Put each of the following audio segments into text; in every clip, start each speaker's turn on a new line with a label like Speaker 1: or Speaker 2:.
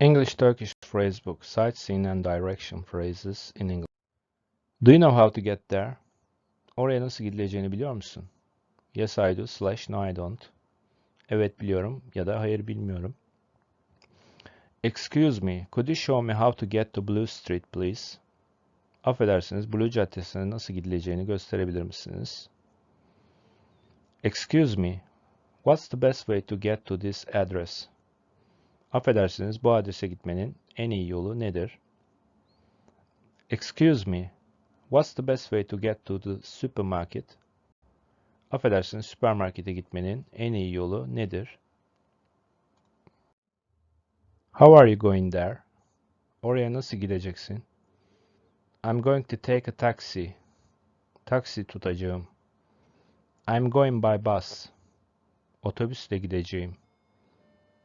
Speaker 1: English Turkish Phrasebook Sightseeing and Direction Phrases in English. Do you know how to get there? Oraya nasıl gidileceğini biliyor musun? Yes I do slash no I don't. Evet biliyorum ya da hayır bilmiyorum. Excuse me, could you show me how to get to Blue Street please? Affedersiniz, Blue Caddesi'ne nasıl gidileceğini gösterebilir misiniz? Excuse me, what's the best way to get to this address? Affedersiniz, bu adrese gitmenin en iyi yolu nedir? Excuse me, what's the best way to get to the supermarket? Affedersiniz, süpermarkete gitmenin en iyi yolu nedir? How are you going there? Oraya nasıl gideceksin? I'm going to take a taxi. Taksi tutacağım. I'm going by bus. Otobüsle gideceğim.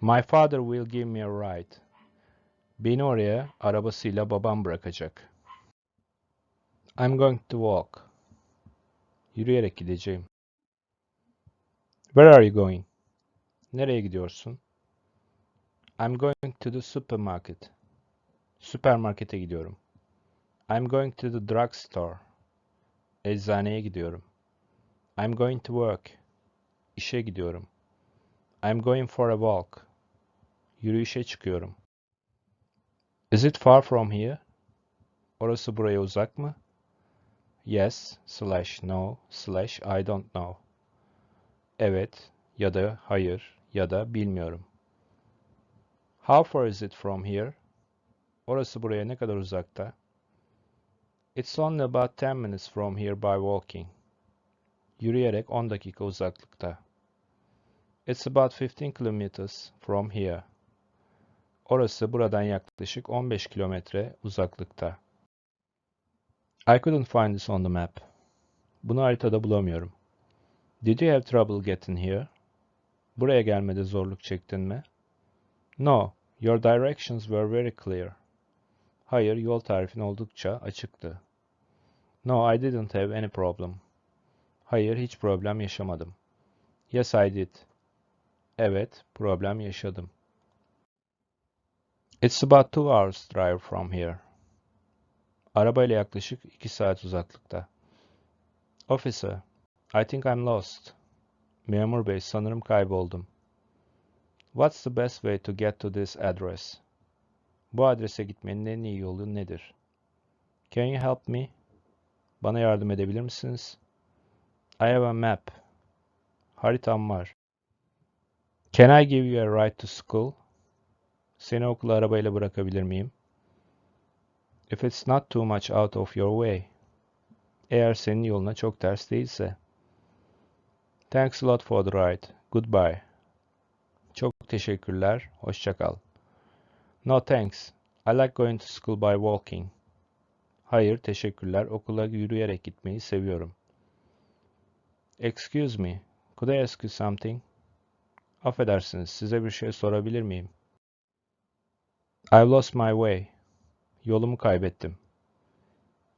Speaker 1: My father will give me a ride. Beni oraya arabasıyla babam bırakacak. I'm going to walk. Yürüyerek gideceğim. Where are you going? Nereye gidiyorsun? I'm going to the supermarket. Süpermarkete gidiyorum. I'm going to the drugstore. Eczaneye gidiyorum. I'm going to work. İşe gidiyorum. I'm going for a walk. Yürüyüşe çıkıyorum. Is it far from here? Orası buraya uzak mı? Yes slash no slash I don't know. Evet ya da hayır ya da bilmiyorum. How far is it from here? Orası buraya ne kadar uzakta? It's only about 10 minutes from here by walking. Yürüyerek 10 dakika uzaklıkta. It's about 15 kilometers from here. Orası buradan yaklaşık 15 kilometre uzaklıkta. I couldn't find this on the map. Bunu haritada bulamıyorum. Did you have trouble getting here? Buraya gelmede zorluk çektin mi? No, your directions were very clear. Hayır, yol tarifin oldukça açıktı. No, I didn't have any problem. Hayır, hiç problem yaşamadım. Yes, I did. Evet, problem yaşadım. It's about two hours drive from here. Arabayla yaklaşık iki saat uzaklıkta. Officer, I think I'm lost. Memur bey, sanırım kayboldum. What's the best way to get to this address? Bu adrese gitmenin en iyi yolu nedir? Can you help me? Bana yardım edebilir misiniz? I have a map. Haritam var. Can I give you a ride to school? Seni okula arabayla bırakabilir miyim? If it's not too much out of your way. Eğer senin yoluna çok ters değilse. Thanks a lot for the ride. Goodbye. Çok teşekkürler. Hoşça kal. No thanks. I like going to school by walking. Hayır, teşekkürler. Okula yürüyerek gitmeyi seviyorum. Excuse me. Could I ask you something? Affedersiniz, size bir şey sorabilir miyim? I've lost my way. Yolumu kaybettim.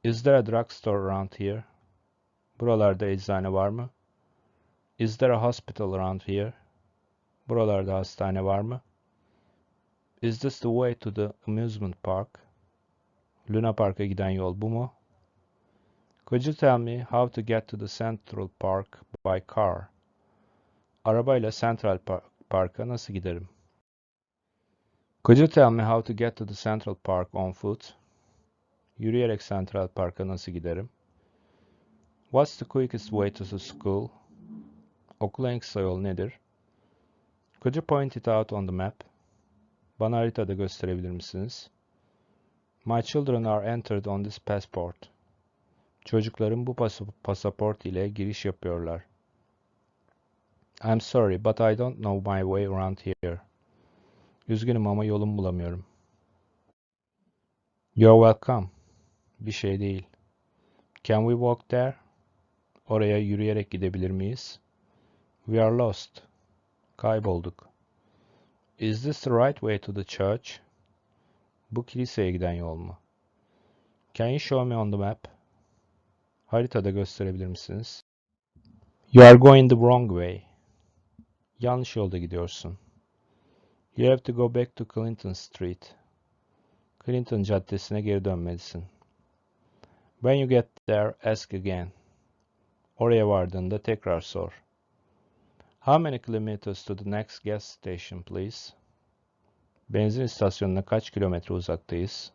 Speaker 1: Is there a drugstore around here? Buralarda eczane var mı? Is there a hospital around here? Buralarda hastane var mı? Is this the way to the amusement park? Luna Park'a giden yol bu mu? Could you tell me how to get to the Central Park by car? Arabayla Central Park Park'a nasıl giderim? Could you tell me how to get to the Central Park on foot? Yürüyerek Central Park'a nasıl giderim? What's the quickest way to the school? Okula en kısa yol nedir? Could you point it out on the map? Bana haritada gösterebilir misiniz? My children are entered on this passport. Çocuklarım bu pas pasaport ile giriş yapıyorlar. I'm sorry, but I don't know my way around here. Üzgünüm ama yolumu bulamıyorum. You're welcome. Bir şey değil. Can we walk there? Oraya yürüyerek gidebilir miyiz? We are lost. Kaybolduk. Is this the right way to the church? Bu kiliseye giden yol mu? Can you show me on the map? Haritada gösterebilir misiniz? You are going the wrong way. Yanlış yolda gidiyorsun. You have to go back to Clinton Street. Clinton Caddesi'ne geri dönmelisin. When you get there, ask again. Oraya vardığında tekrar sor. How many kilometers to the next gas station, please? Benzin istasyonuna kaç kilometre uzaktayız?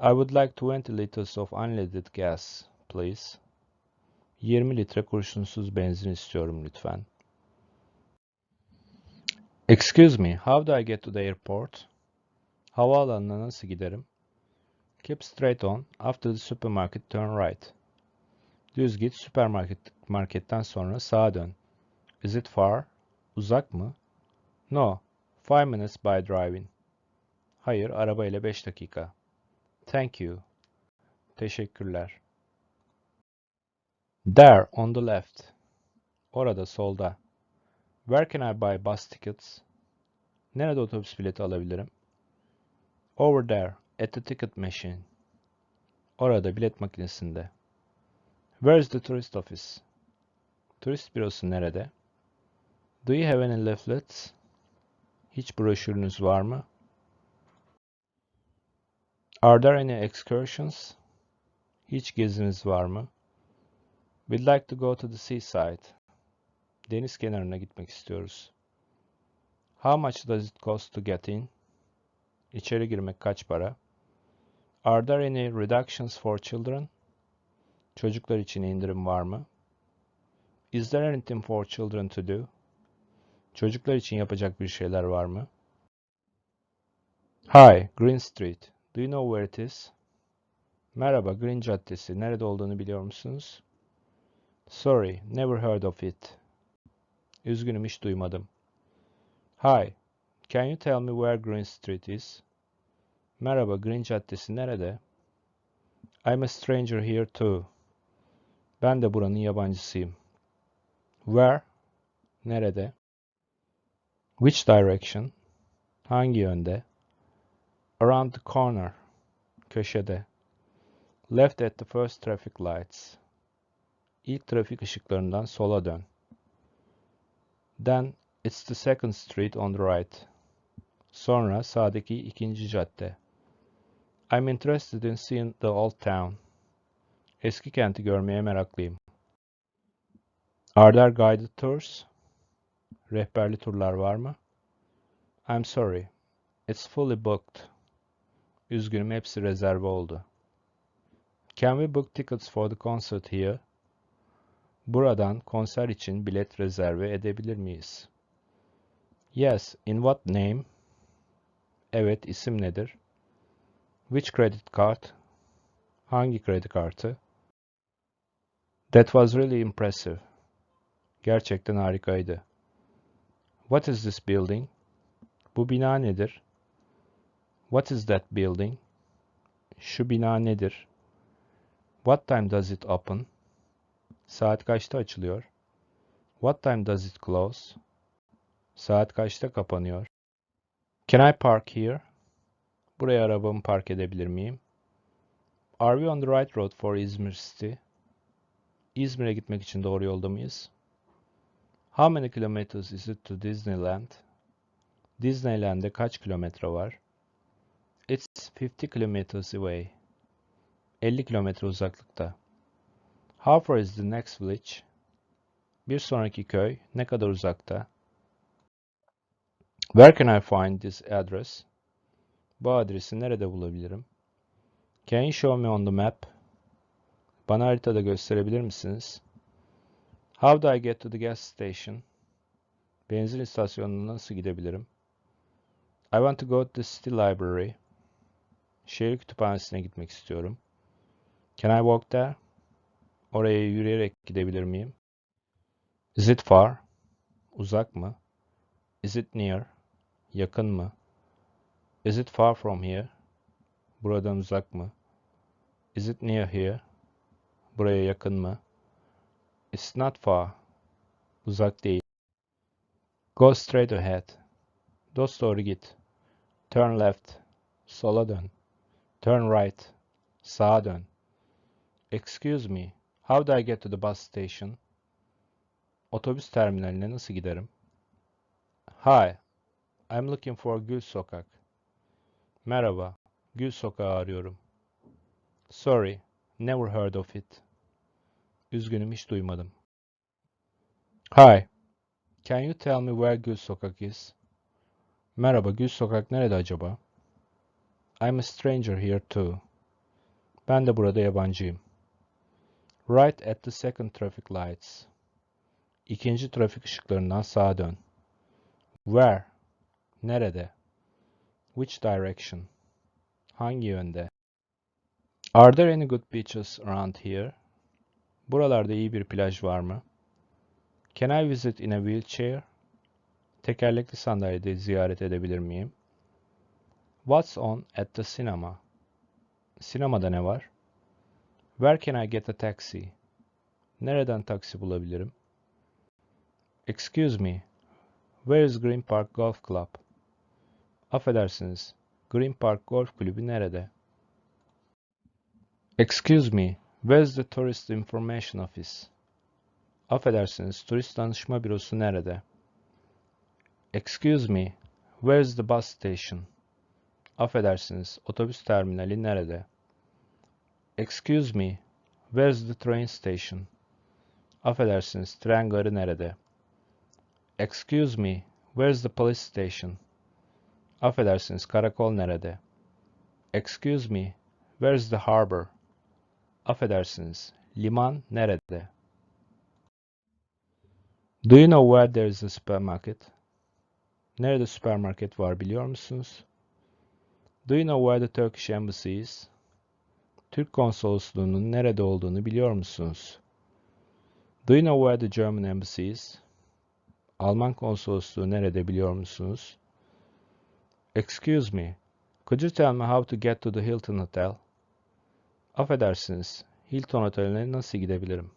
Speaker 1: I would like 20 liters of unleaded gas, please. 20 litre kurşunsuz benzin istiyorum lütfen. Excuse me, how do I get to the airport? Havaalanına nasıl giderim? Keep straight on. After the supermarket, turn right. Düz git, süpermarket marketten sonra sağa dön. Is it far? Uzak mı? No. Five minutes by driving. Hayır, arabayla 5 dakika. Thank you. Teşekkürler. There, on the left. Orada, solda. Where can I buy bus tickets? Nerede otobüs bileti alabilirim? Over there, at the ticket machine. Orada, bilet makinesinde. Where is the tourist office? Turist bürosu nerede? Do you have any leaflets? Hiç broşürünüz var mı? Are there any excursions? Hiç geziniz var mı? We'd like to go to the seaside. Deniz kenarına gitmek istiyoruz. How much does it cost to get in? İçeri girmek kaç para? Are there any reductions for children? Çocuklar için indirim var mı? Is there anything for children to do? Çocuklar için yapacak bir şeyler var mı? Hi, Green Street. Do you know where it is? Merhaba, Green Caddesi. Nerede olduğunu biliyor musunuz? Sorry, never heard of it. Üzgünüm, hiç duymadım. Hi, can you tell me where Green Street is? Merhaba, Green Caddesi nerede? I'm a stranger here too. Ben de buranın yabancısıyım. Where? Nerede? Which direction? Hangi yönde? Around the corner. Köşede. Left at the first traffic lights. İlk trafik ışıklarından sola dön. Then it's the second street on the right. Sonra sağdaki ikinci cadde. I'm interested in seeing the old town. Eski kenti görmeye meraklıyım. Are there guided tours? Rehberli turlar var mı? I'm sorry. It's fully booked. Üzgünüm hepsi rezerve oldu. Can we book tickets for the concert here? Buradan konser için bilet rezerve edebilir miyiz? Yes, in what name? Evet, isim nedir? Which credit card? Hangi kredi kartı? That was really impressive. Gerçekten harikaydı. What is this building? Bu bina nedir? What is that building? Şu bina nedir? What time does it open? Saat kaçta açılıyor? What time does it close? Saat kaçta kapanıyor? Can I park here? Buraya arabamı park edebilir miyim? Are we on the right road for Izmir City? İzmir'e gitmek için doğru yolda mıyız? How many kilometers is it to Disneyland? Disneyland'e kaç kilometre var? It's 50 kilometers away. 50 kilometre uzaklıkta. How far is the next village? Bir sonraki köy ne kadar uzakta? Where can I find this address? Bu adresi nerede bulabilirim? Can you show me on the map? Bana haritada gösterebilir misiniz? How do I get to the gas station? Benzin istasyonuna nasıl gidebilirim? I want to go to the city library. Şehir kütüphanesine gitmek istiyorum. Can I walk there? Oraya yürüyerek gidebilir miyim? Is it far? Uzak mı? Is it near? Yakın mı? Is it far from here? Buradan uzak mı? Is it near here? Buraya yakın mı? It's not far. Uzak değil. Go straight ahead. Dosdoğru git. Turn left. Sola dön. Turn right. Sağa dön. Excuse me. How do I get to the bus station? Otobüs terminaline nasıl giderim? Hi. I'm looking for Gül Sokak. Merhaba, Gül Sokağı arıyorum. Sorry, never heard of it. Üzgünüm hiç duymadım. Hi, can you tell me where Gül Sokak is? Merhaba, Gül Sokak nerede acaba? I'm a stranger here too. Ben de burada yabancıyım. Right at the second traffic lights. İkinci trafik ışıklarından sağa dön. Where? Nerede? Which direction? Hangi yönde? Are there any good beaches around here? Buralarda iyi bir plaj var mı? Can I visit in a wheelchair? Tekerlekli sandalyede ziyaret edebilir miyim? What's on at the cinema? Sinemada ne var? Where can I get a taxi? Nereden taksi bulabilirim? Excuse me, where is Green Park Golf Club? Affedersiniz, Green Park Golf Kulübü nerede? Excuse me, where is the Tourist Information Office? Affedersiniz, turist danışma bürosu nerede? Excuse me, where is the bus station? Affedersiniz, otobüs terminali nerede? Excuse me, where is the train station? Affedersiniz, tren garı nerede? Excuse me, where is the police station? Affedersiniz, karakol nerede? Excuse me, where is the harbor? Affedersiniz, liman nerede? Do you know where there is a supermarket? Nerede süpermarket var biliyor musunuz? Do you know where the Turkish embassy is? Türk konsolosluğunun nerede olduğunu biliyor musunuz? Do you know where the German embassy is? Alman konsolosluğu nerede biliyor musunuz? Excuse me, could you tell me how to get to the Hilton Hotel? Affedersiniz, Hilton Oteli'ne nasıl gidebilirim?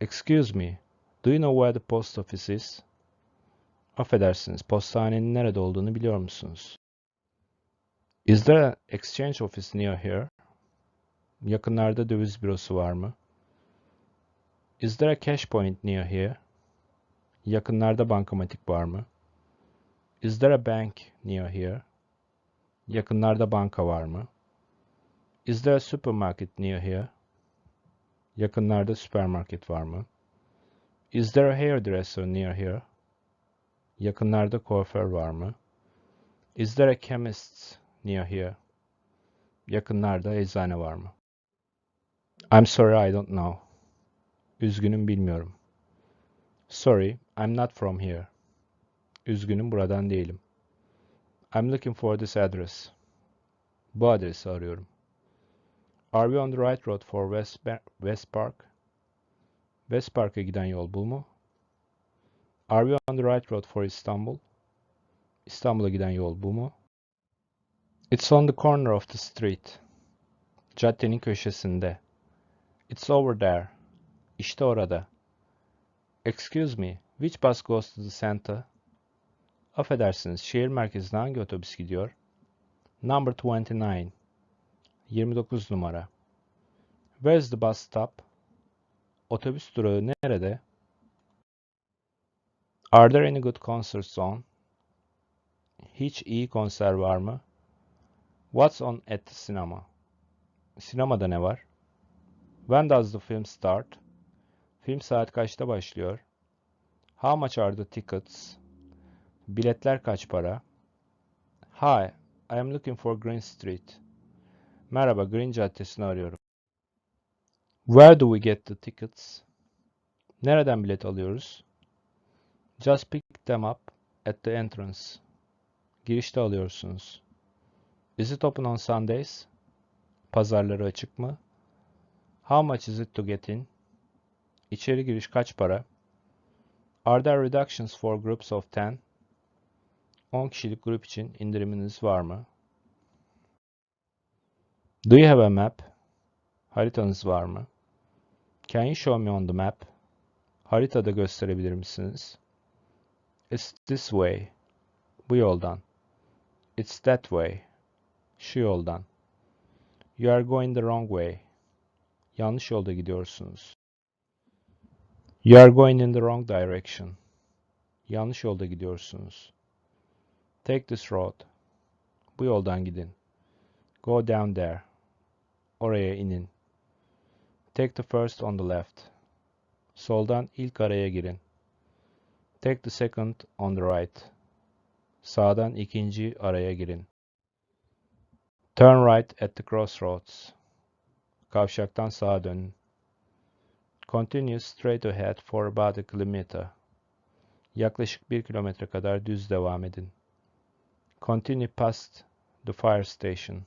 Speaker 1: Excuse me, do you know where the post office is? Affedersiniz, postanenin nerede olduğunu biliyor musunuz? Is there an exchange office near here? Yakınlarda döviz bürosu var mı? Is there a cash point near here? Yakınlarda bankamatik var mı? Is there a bank near here? Yakınlarda banka var mı? Is there a supermarket near here? Yakınlarda süpermarket var mı? Is there a hairdresser near here? Yakınlarda kuaför var mı? Is there a chemist near? Yakınlarda eczane var mı? I'm sorry I don't know. Üzgünüm bilmiyorum. Sorry, I'm not from here. Üzgünüm buradan değilim. I'm looking for this address. Bu adresi arıyorum. Are we on the right road for West, West Park? West Park'a giden yol bu mu? Are we on the right road for Istanbul? İstanbul'a giden yol bu mu? It's on the corner of the street. Caddenin köşesinde. It's over there. İşte orada. Excuse me, which bus goes to the center? Affedersiniz, şehir merkezine hangi otobüs gidiyor? Number 29. 29 numara. Where's the bus stop? Otobüs durağı nerede? Are there any good concerts on? Hiç iyi konser var mı? What's on at the cinema? Sinemada ne var? When does the film start? Film saat kaçta başlıyor? How much are the tickets? Biletler kaç para? Hi, I am looking for Green Street. Merhaba, Green Caddesi'ni arıyorum. Where do we get the tickets? Nereden bilet alıyoruz? Just pick them up at the entrance. Girişte alıyorsunuz. Is it open on Sundays? Pazarları açık mı? How much is it to get in? İçeri giriş kaç para? Are there reductions for groups of 10? 10 kişilik grup için indiriminiz var mı? Do you have a map? Haritanız var mı? Can you show me on the map? Haritada gösterebilir misiniz? It's this way. Bu yoldan. It's that way. Şu yoldan. You are going the wrong way. Yanlış yolda gidiyorsunuz. You are going in the wrong direction. Yanlış yolda gidiyorsunuz. Take this road. Bu yoldan gidin. Go down there. Oraya inin. Take the first on the left. Soldan ilk araya girin. Take the second on the right. Sağdan ikinci araya girin. Turn right at the crossroads. Kavşaktan sağa dönün. Continue straight ahead for about a kilometer. Yaklaşık bir kilometre kadar düz devam edin. Continue past the fire station.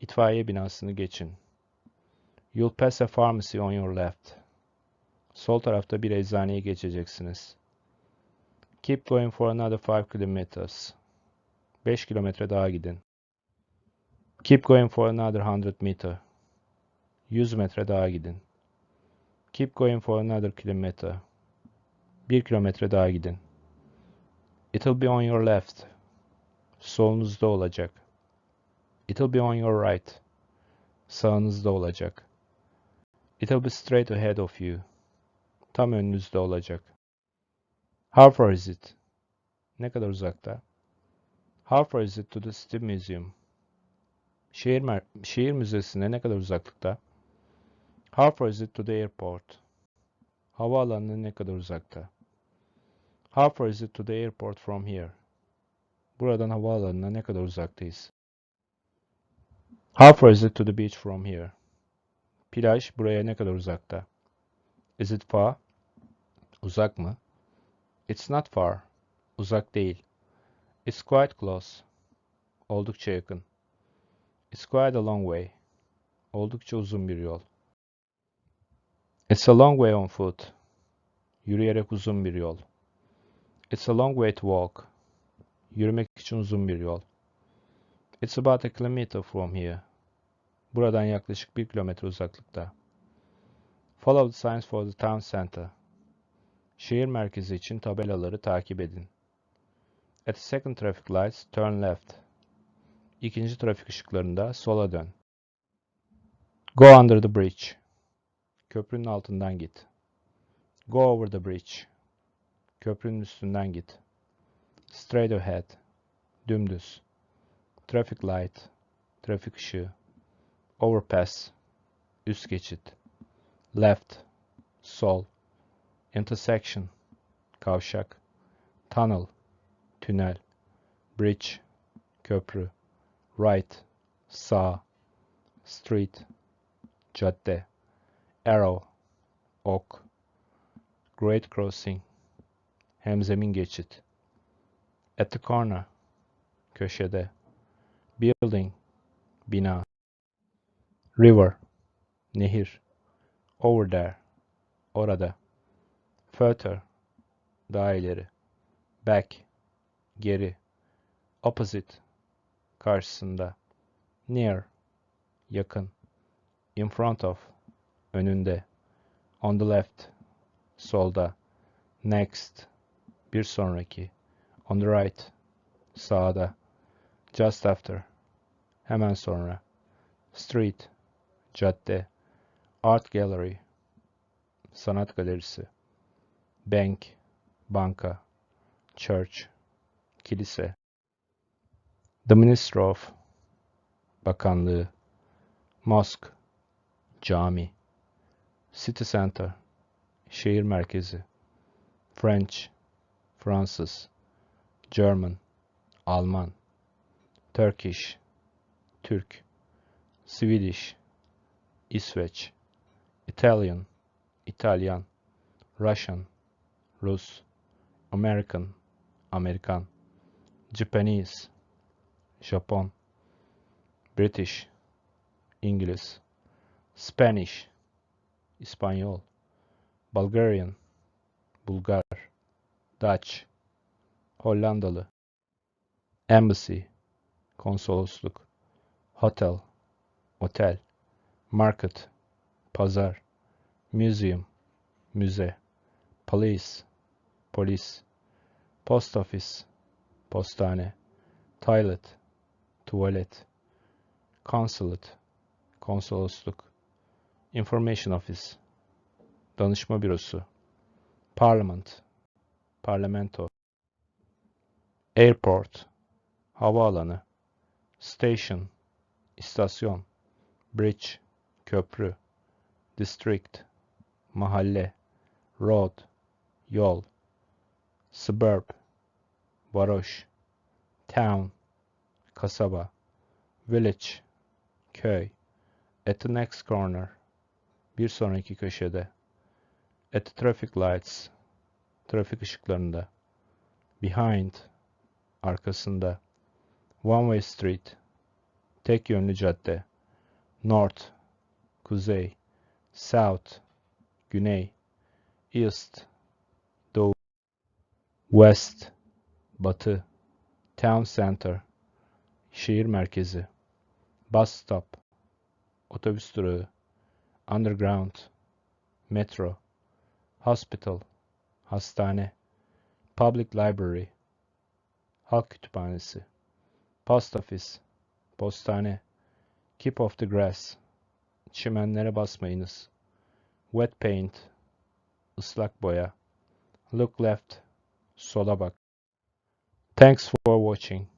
Speaker 1: İtfaiye binasını geçin. You'll pass a pharmacy on your left. Sol tarafta bir eczaneyi geçeceksiniz. Keep going for another 5 kilometers. 5 kilometre daha gidin. Keep going for another 100 meter. 100 metre daha gidin. Keep going for another kilometer. 1 kilometre daha gidin. It'll be on your left. Solunuzda olacak. It'll be on your right. Sağınızda olacak. It'll be straight ahead of you. Tam önünüzde olacak. How far is it? Ne kadar uzakta? How far is it to the City Museum? Şehir, şehir müzesine ne kadar uzaklıkta? How far is it to the airport? Havaalanına ne kadar uzakta? How far is it to the airport from here? Buradan havaalanına ne kadar uzaktayız? How far is it to the beach from here? Plaj buraya ne kadar uzakta? Is it far? Uzak mı? It's not far. Uzak değil. It's quite close. Oldukça yakın. It's quite a long way. Oldukça uzun bir yol. It's a long way on foot. Yürüyerek uzun bir yol. It's a long way to walk. Yürümek için uzun bir yol. It's about a kilometer from here. Buradan yaklaşık bir kilometre uzaklıkta. Follow the signs for the town center. Şehir merkezi için tabelaları takip edin. At the second traffic lights, turn left. İkinci trafik ışıklarında sola dön. Go under the bridge. Köprünün altından git. Go over the bridge. Köprünün üstünden git. Straight ahead. Dümdüz. Traffic light. Trafik ışığı. Overpass. Üst geçit. Left. Sol. Intersection. Kavşak. Tunnel. Tünel. Bridge. Köprü. Right. Sağ. Street. Cadde. Arrow. Ok. Great crossing. Hemzemin geçit. At the corner. Köşede. Building. Bina. River. Nehir. Over there. Orada. Further. Daha ileri. Back. Geri. Opposite. Karşısında. Near. Yakın. In front of. Önünde. On the left. Solda. Next. Bir sonraki. On the right. Sağda. Just after. Hemen sonra. Street. Cadde. Art gallery. Sanat galerisi. Bank. Banka. Church. Kilise. The Ministry of. Bakanlığı. Mosque. Cami. City Center. Şehir merkezi. French. Fransız. German. Alman. Turkish. Türk. Swedish. İsveç. Italian. İtalyan. Russian. Rus. American. Amerikan. Japanese. Japon. British. İngiliz. Spanish. İspanyol. Bulgarian. Bulgar. Dutch. Hollandalı. Embassy. Konsolosluk. Hotel. Otel. Market. Pazar. Museum. Müze. Police. Polis. Post office. Postane. Toilet. Tuvalet. Consulate. Konsolosluk. Information office. Danışma bürosu. Parliament. Parlamento. Airport. havaalanı, station, istasyon, bridge, köprü, district, mahalle, road, yol, suburb, varoş, town, kasaba, village, köy, at the next corner, bir sonraki köşede, at the traffic lights, trafik ışıklarında, behind, arkasında, one way street, tek yönlü cadde, north, kuzey, south, güney, east, doğu, west, batı, town center, şehir merkezi, bus stop, otobüs durağı, underground, metro, hospital, hastane, public library, halk kütüphanesi, post office, postane, keep off the grass, çimenlere basmayınız, wet paint, ıslak boya, look left, sola bak. Thanks for watching.